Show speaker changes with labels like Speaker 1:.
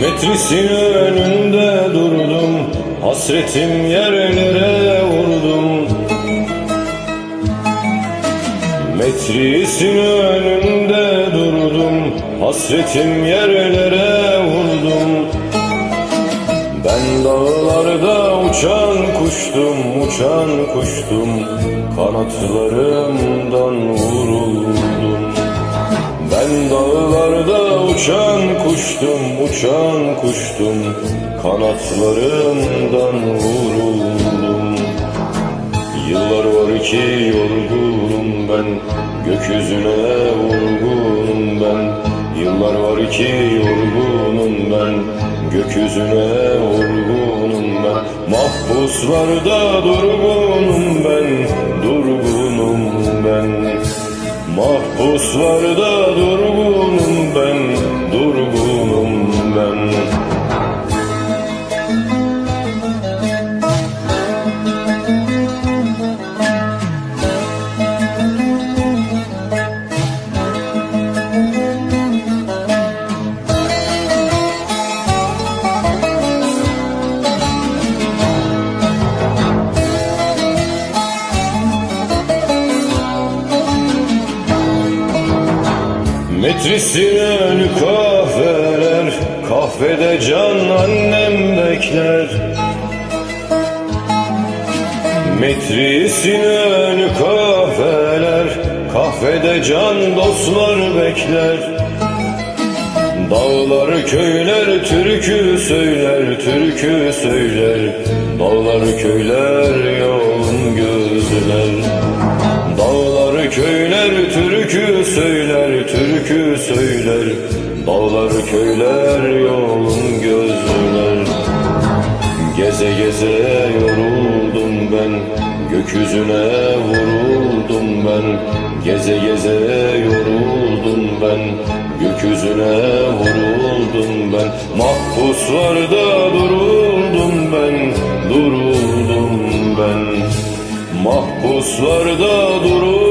Speaker 1: Metrisin önünde durdum Hasretim yerlere vurdum. Metrisin önünde durdum Hasretim yerlere vurdum. Ben dağlarda uçan kuştum Uçan kuştum Kanatlarımdan vuruldum. Ben dağlarda uçan kuştum, uçan kuştum Kanatlarımdan vuruldum. Yıllar var ki yorgunum ben Gökyüzüne vurgunum ben. Yıllar var ki yorgunum ben Gökyüzüne vurgunum ben. Mahpuslarda durgunum ben Durgunum ben. Mahpuslarda durgunum ben, Metrisin önü kahveler Kahvede can annem bekler. Metrisin önü kahveler Kahvede can dostlar bekler. Dağlar köyler türkü söyler Türkü söyler. Dağlar köyler yolun gözler. Dağlar köyler türkü söyler, türkü söyler Dağlar köyler yolun gözler Geze geze yoruldum ben Gökyüzüne vuruldum ben. Geze geze yoruldum ben Gökyüzüne vuruldum ben. Mahpuslarda duruldum ben Duruldum ben. Mahpuslarda duruldum